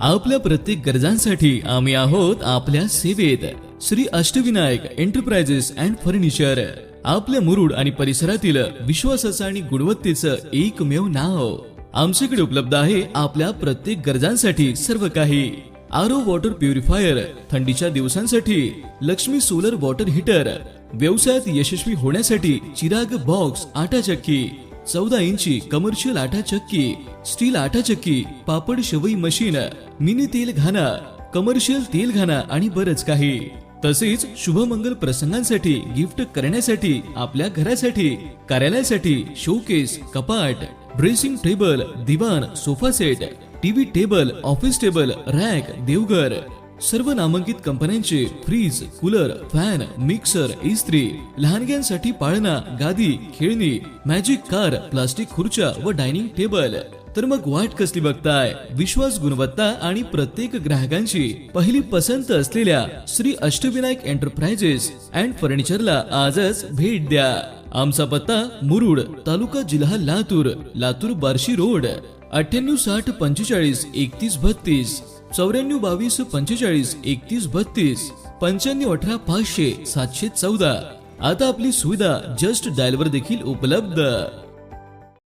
आपल्या प्रत्येक गरजांसाठी आम्ही आहोत आपल्या सेवेत. Shri Ashtavinayak enterprises and furniture आपल्या मुरुड आणि परिसरातील विश्वासाचं आणि गुणवत्तेचं एकमेव नाव. आमच्याकडे उपलब्ध आहे आपल्या प्रत्येक गरजांसाठी सर्व काही. आरो वॉटर प्युरिफायर थंडीच्या दिवसांसाठी. Laxmi solar water heater. व्यवसायात यशस्वी होण्यासाठी चिराग बॉक्स आटा चक्की. चौदा इंची कमर्शियल आटा चक्की. स्टील आटा चक्की पापड शवई मशीन मिनी तेल घाणा कमर्शियल तेल घाणा आणि बरच काही. तसेच शुभमंगल प्रसंगांसाठी गिफ्ट करण्यासाठी आपल्या घरासाठी कार्यालयासाठी शोकेस कपाट ड्रेसिंग टेबल दिवाण sofa set TV table office table rack देवघर. सर्व नामांकित कंपन्यांचे फ्रीज कूलर फॅन मिक्सर इस्त्री लहानग्यांसाठी पाळणा गादी खेळणी मॅजिक कार प्लास्टिक खुर्च्या व डायनिंग टेबल तर मग वाट कसली बघताय? विश्वास गुणवत्ता आणि प्रत्येक ग्राहकांची पहिली पसंत असलेल्या श्री अष्टविनायक एंटरप्राइजेस अँड फर्निचरला आजच भेट द्या. आमचा पत्ता मुरुड तालुका जिल्हा लातूर लातूर बार्शी रोड अठ्ठ्याण्णव साठ पंचेचाळीस एकतीस बत्तीस चौऱ्याण्णव बावीस पंचेचाळीस एकतीस बत्तीस पंच्याण्णव अठरा पाचशे सातशे चौदा. आता आपली सुविधा जस्ट डायलवर देखील उपलब्ध.